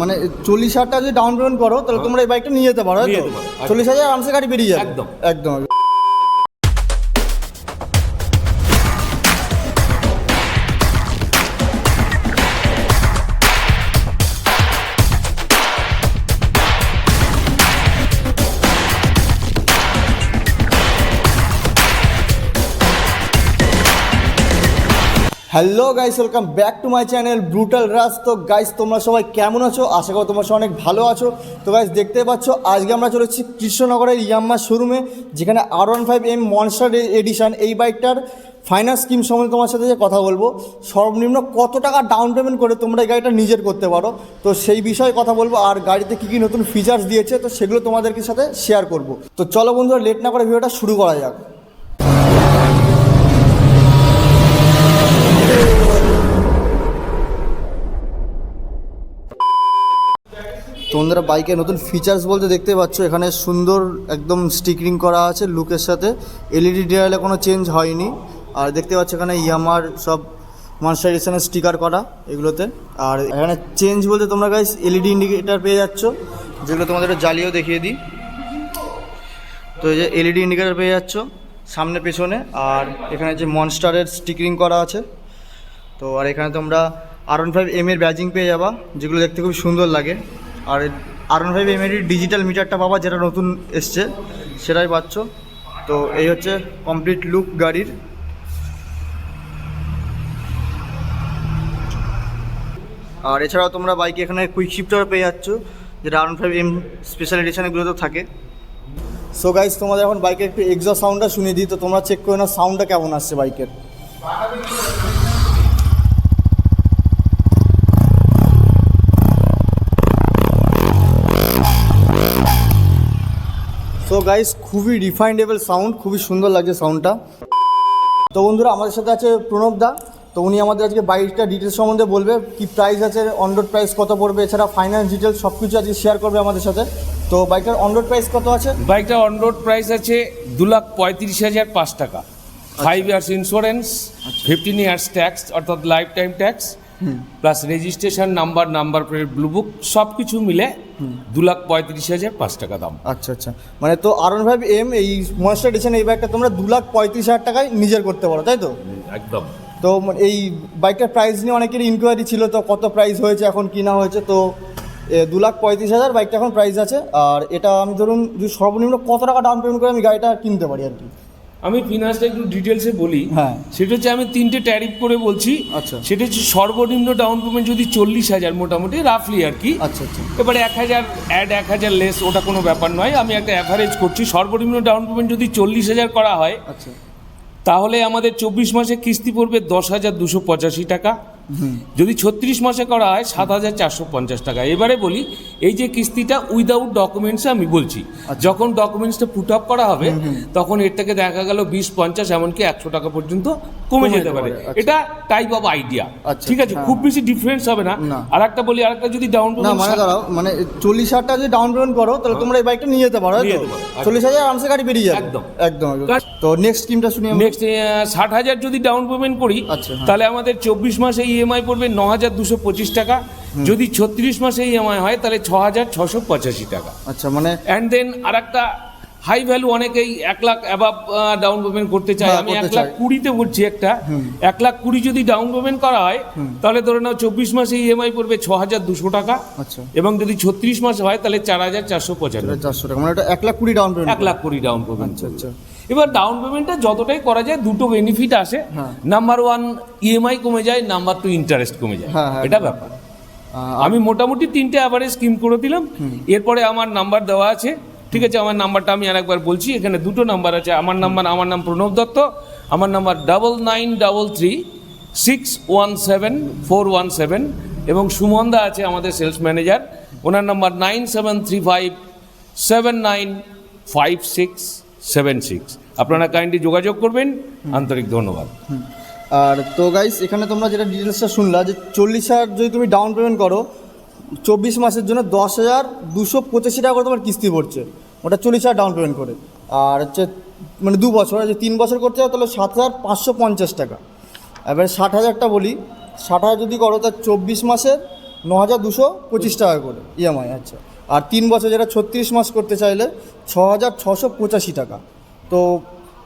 মানে চল্লিশ হাজার টাকা যদি ডাউন পেমেন্ট করো তাহলে তোমরা এই বাইকটা নিয়ে যেতে পারো। চল্লিশ হাজার আরামসে গাড়ি বেরিয়ে যাবে একদম। একদম hello guys welcome back to my channel brutal Raj তো গাইস তোমরা সবাই কেমন আছো? আশা করি তোমরা সবাই অনেক ভালো আছো। তো গাইস দেখতে পাচ্ছ, আজকে আমরা চলেছি কৃষ্ণনগরের ইয়াম্মা শোরুমে, যেখানে R one five M monster edition এই বাইকটার ফাইন্যান্স স্কিম সম্বন্ধে তোমার সাথে যে কথা বলব, সর্বনিম্ন কত টাকা ডাউন পেমেন্ট করে তোমরা এই গাড়িটা নিজের করতে পারো? তো সেই বিষয়ে কথা বলব, আর গাড়িতে কী কী নতুন ফিচার্স দিয়েছে, তো সেগুলো তোমাদেরকে সাথে শেয়ার করব। তো চলো বন্ধুরা লেট না করে ভিডিওটা শুরু করা যাক। তোমরা বাইকের নতুন ফিচার্স বলতে দেখতে পাচ্ছ, এখানে সুন্দর একদম স্টিকারিং করা আছে লুকের সাথে। এলইডি ডিআইলে কোনো চেঞ্জ হয়নি। আর দেখতে পাচ্ছ এখানে ইয়ামার সব মনস্টারেশনের স্টিকার করা এগুলোতে। আর এখানে চেঞ্জ বলতে তোমরা গাইস এলইডি ইন্ডিকেটার পেয়ে যাচ্ছ। যেগুলো তোমাদের জ্বালিয়েও দেখিয়ে দিই। তো এই যে এলইডি ইন্ডিকেটার পেয়ে যাচ্ছ সামনে পেছনে। আর এখানে যে মনস্টারের স্টিকারিং করা আছে। তো আর এখানে তোমরা আর ওয়ান ফাইভ এম এর ব্যাজিং পেয়ে যাবা, যেগুলো দেখতে খুব সুন্দর লাগে। R R one five M এর ডিজিটাল মিটারটা পাবা যেটা নতুন এসছে, সেটাই পাচ্ছ। তো এই হচ্ছে কমপ্লিট লুক গাড়ির। আর এছাড়াও তোমরা বাইকে এখানে কুইক শিফটার পেয়ে যাচ্ছ, যেটা R five M special edition এগুলোতেও থাকে। সো গাইজ তোমাদের এখন বাইকের একটু এক্সা সাউন্ডটা শুনে দিই, তো তোমরা চেক করে না সাউন্ডটা কেমন আসছে বাইকের গাইস খুবই রিফাইন্ডেবল সাউন্ড খুবই সুন্দর লাগছে সাউন্ডটা তো বন্ধুরা আমাদের সাথে আছে প্রণব দা। তো উনি আমাদের আজকে বাইকটা ডিটেলস সম্বন্ধে বলবে কি প্রাইস আছে অনরোড প্রাইস কত পড়বে এছাড়া ফাইন্যান্স ডিটেলস সব কিছু আজকে শেয়ার করবে আমাদের সাথে। তো বাইকটার অনরোড প্রাইস কত আছে? বাইকটা অন রোড প্রাইস আছে দু লাখ পঁয়ত্রিশ হাজার পাঁচ টাকা। Five years insurance fifteen years tax অর্থাৎ life time tax plus registration number number plate blue book সব কিছু মিলে দু লাখ পঁয়ত্রিশ হাজার পাঁচ টাকা দাম। আচ্ছা আচ্ছা। মানে তো আর ওয়ান ফাইভ এম এই মনস্টার এডিশন এই বাইকটা তোমরা দু লাখ পঁয়ত্রিশ হাজার টাকায় নিজের করতে পারো তাই তো? একদম। তো এই বাইকটার প্রাইস নিয়ে অনেকেরই ইনকোয়ারি ছিল তো কত প্রাইস হয়েছে এখন কি না হয়েছে তো দু লাখ পঁয়ত্রিশ হাজার বাইকটা এখন প্রাইস আছে। আর এটা আমি ধরুন যদি সর্বনিম্ন কত টাকা ডাউন পেমেন্ট করে আমি গাড়িটা কিনতে পারি আর কি? আমি ফিনান্সটা একটু ডিটেলসে বলি। হ্যাঁ। সেটা হচ্ছে আমি তিনটে ট্যারিফ করে বলছি। আচ্ছা। সেটা হচ্ছে সর্বনিম্ন ডাউন পেমেন্ট যদি চল্লিশ হাজার মোটামুটি রাফলি আর কি। আচ্ছা আচ্ছা। এবারে এক হাজার অ্যাড এক হাজার লেস ওটা কোনো ব্যাপার নয়। আমি একটা অ্যাভারেজ করছি। সর্বনিম্ন ডাউন পেমেন্ট যদি চল্লিশ হাজার করা হয় আচ্ছা। তাহলে আমাদের চব্বিশ মাসে কিস্তি পড়বে দশ হাজার দুশো পঁচাশি টাকা। যদি ছত্রিশ মাসে করা হয় সাত হাজার চারশো পঞ্চাশ টাকা। এবারে বলি এই যে কিস্তিটা উইদাউট ডকুমেন্টসে আমি বলছি যখন ডকুমেন্টসটা পুট আপ করা হবে তখন এর থেকে দেখা গেল বিশ পঞ্চাশ এমনকি একশো টাকা পর্যন্ত কমে যেতে পারে। আচ্ছা। এটা টাইপ অফ আইডিয়া আচ্ছা, ঠিক আছে? হ্যাঁ, খুব বেশি ডিফারেন্স হবে না। আর একটা বলি আর একটা যদি ডাউন না মানে দাঁড়াও মানে চল্লিশ হাজার টাকা যদি ডাউন পেমেন্ট করো তাহলে তোমরা এই বাইকটা নিয়ে যেতে পারো একদম। চল্লিশ হাজার আরামসে গাড়ি বেরিয়ে যাবে। একদম। একদম তো নেক্সট স্কিমটা শুনি নেক্সট ষাট হাজার যদি ডাউন পেমেন্ট করি আচ্ছা, হ্যাঁ। তাহলে আমাদের চব্বিশ মাসে ইএমআই পড়বে ন হাজার দুশো পঁচিশ টাকা। যদি ছত্রিশ মাসে ইএমআই হয় তাহলে ছ হাজার ছশো পঁচাশি টাকা। আচ্ছা মানে অ্যান্ড দেন আর একটা হাই ভ্যালু অনেকেই এক লাখ অ্যাবাভ ডাউন পেমেন্ট করতে চায়। হ্যাঁ, আমি এক লাখ কুড়িতে বলছি একটা। এক লাখ কুড়ি যদি ডাউন পেমেন্ট করা হয় তাহলে ধরে নাও চব্বিশ মাসে ইএমআই পড়বে ছ হাজার দুশো টাকা। আচ্ছা। এবং যদি ছত্রিশ মাসে হয় তাহলে চার হাজার চারশো পঁচানব্বই চারশো টাকা। মানে এক লাখ কুড়ি ডাউন পেমেন্ট এক লাখ কুড়ি ডাউন পেমেন্ট আচ্ছা আচ্ছা। এবার ডাউন পেমেন্টটা যতটাই করা যায় দুটো বেনিফিট আসে। নাম্বার ওয়ান ইএমআই কমে যায় নাম্বার টু ইন্টারেস্ট কমে যায়। হ্যাঁ, হ্যাঁ, এটা ব্যাপার। আমি মোটামুটি তিনটে অ্যাভারেজ স্কিম করে দিলাম। এরপরে আমার নাম্বার দেওয়া আছে। ঠিক আছে আমার নাম্বারটা আমি আরেকবার বলছি। এখানে দুটো নাম্বার আছে। আমার নাম্বার আমার নাম প্রণব দত্ত। আমার number double nine double three six one seven four one seven এবং সুমনদা আছে আমাদের সেলস ম্যানেজার ওনার number nine seven three five seven nine five six seven six. আপনারা কাইন্ডলি যোগাযোগ করবেন। আন্তরিক ধন্যবাদ। আর তো গাইস এখানে তোমরা যেটা ডিটেলসটা শুনলা যে চল্লিশ হাজার যদি তুমি ডাউন পেমেন্ট করো, চব্বিশ মাসের জন্য দশ হাজার দুশো পঁচাশি টাকা করে তোমার কিস্তি পড়ছে। ওটা চল্লিশ হাজার ডাউন পেমেন্ট করে। আর হচ্ছে মানে দু বছর যে তিন বছর করতে হয় তাহলে সাত হাজার পাঁচশো পঞ্চাশ টাকা। এবার ষাট হাজারটা বলি। ষাট হাজার যদি করো তা চব্বিশ মাসের ন হাজার দুশো পঁচিশ টাকা করে। ইএমআই আচ্ছা। আর তিন বছর যেটা ছত্রিশ মাস করতে চাইলে ছ হাজার ছশো পঁচাশি টাকা। তো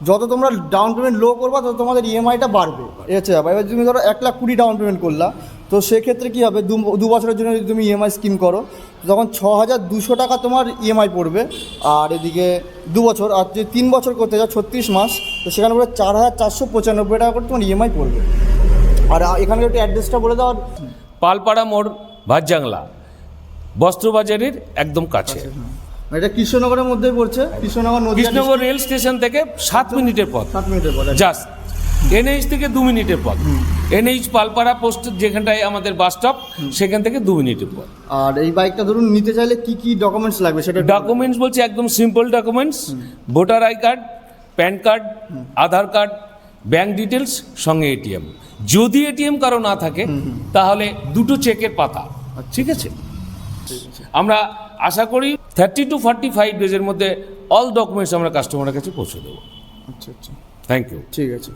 যত তোমরা ডাউন পেমেন্ট লো করবা, তত তোমাদের ইএমআইটা বাড়বে। এই হচ্ছে ব্যাপার। এবার তুমি ধরো এক লাখ কুড়ি ডাউন পেমেন্ট করলা, তো সেক্ষেত্রে কী হবে? দু- বছরের জন্য যদি তুমি ইএমআই স্কিম করো তখন ছ হাজার দুশো টাকা তোমার ইএমআই পড়বে। আর এদিকে দু বছর, আর যদি তিন বছর করতে যাও ছত্রিশ মাস, তো সেখানে পড়ে চার হাজার চারশো পঁচানব্বই টাকা করে তোমার ইএমআই পড়বে। আর এখানে একটু অ্যাড্রেসটা বলে দাও। পালপাড়া মোড় ভাতজাংলা বস্ত্রবাজারের একদম কাছে। এটা কৃষ্ণনগরের মধ্যেই পড়ছে। কৃষ্ণনগর কৃষ্ণনগর রেল স্টেশন থেকে সাত মিনিটের পথ। সাত মিনিটের পর জাস্ট। এনএইচ থেকে দু মিনিটের পথ। এনএইচ পালপাড়া পোস্ট যেখানটায় আমাদের বাস স্টপ সেখান থেকে দু মিনিটের পথ। আর এই বাইকটা ধরুন নিতে চাইলে কি কি ডকুমেন্টস লাগবে সেটা ডকুমেন্টস বলছি একদম simple documents voter I card PAN card Aadhaar card bank details সঙ্গে এটিএম। যদি এটিএম কারও না থাকে তাহলে দুটো চেকের পাতা। ঠিক আছে? আমরা আশা করি থার্টি টু ফর্টি ফাইভ ডেজের মধ্যে অল ডকুমেন্টস আমরা কাস্টমারের কাছে পৌঁছে দেবো। আচ্ছা আচ্ছা। থ্যাংক ইউ ঠিক আছে।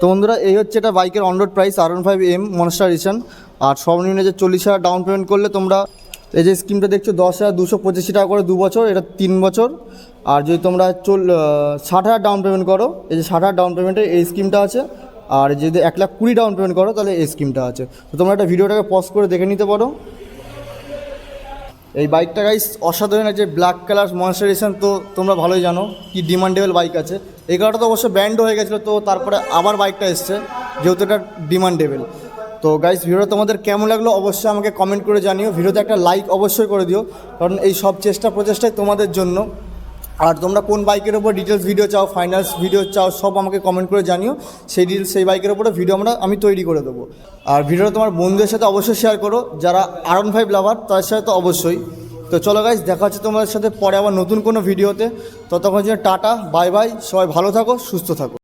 তো বন্ধুরা এই হচ্ছে এটা বাইকের on road price R one five M monster edition আর সর্বনিম্ন যে চল্লিশ হাজার ডাউন পেমেন্ট করলে তোমরা এই যে স্কিমটা দেখছ দশ হাজার দুশো পঁচাশি টাকা করে দু বছর এটা তিন বছর। আর যদি তোমরা চল ষাট হাজার ডাউন পেমেন্ট করো এই যে ষাট হাজার ডাউন পেমেন্টে এই স্কিমটা আছে। আর যদি এক লাখ কুড়ি ডাউন পেমেন্ট করো তাহলে এই স্কিমটা আছে। তো তোমরা একটা ভিডিওটাকে পজ করে দেখে নিতে পারো। এই বাইকটা গাইস অসাধারণ আছে ব্ল্যাক কালার মনস্টারেশন তো তোমরা ভালোই জানো কি ডিমান্ডেবল বাইক আছে। এই কারণটা তো অবশ্য ব্যান্ড হয়ে গেছিল, তো তারপরে আবার বাইকটা এসছে, যেহেতু এটা ডিমান্ডেবল তো গাইস ভিডিওটা তোমাদের কেমন লাগল অবশ্যই আমাকে কমেন্ট করে জানিও। ভিডিওতে একটা লাইক অবশ্যই করে দিও, কারণ এই সব চেষ্টা প্রচেষ্টাই তোমাদের জন্য। আর তোমরা কোন বাইকের ওপর ডিটেলস ভিডিও চাও ফাইন্যান্স ভিডিও চাও, সব আমাকে কমেন্ট করে জানিও। সেই ডিটেলস সেই বাইকের ওপরে ভিডিও আমরা, আমি তৈরি করে দেবো। আর ভিডিওটা তোমার বন্ধুদের সাথে অবশ্যই শেয়ার করো। যারা আরন ফাইভ লাভার তাদের সাথে তো অবশ্যই। তো চলো গাইজ দেখা হচ্ছে তোমাদের সাথে পরে আবার নতুন কোনো ভিডিওতে ততক্ষণ জন্য টাটা বাই বাই সবাই ভালো থাকো, সুস্থ থাকো।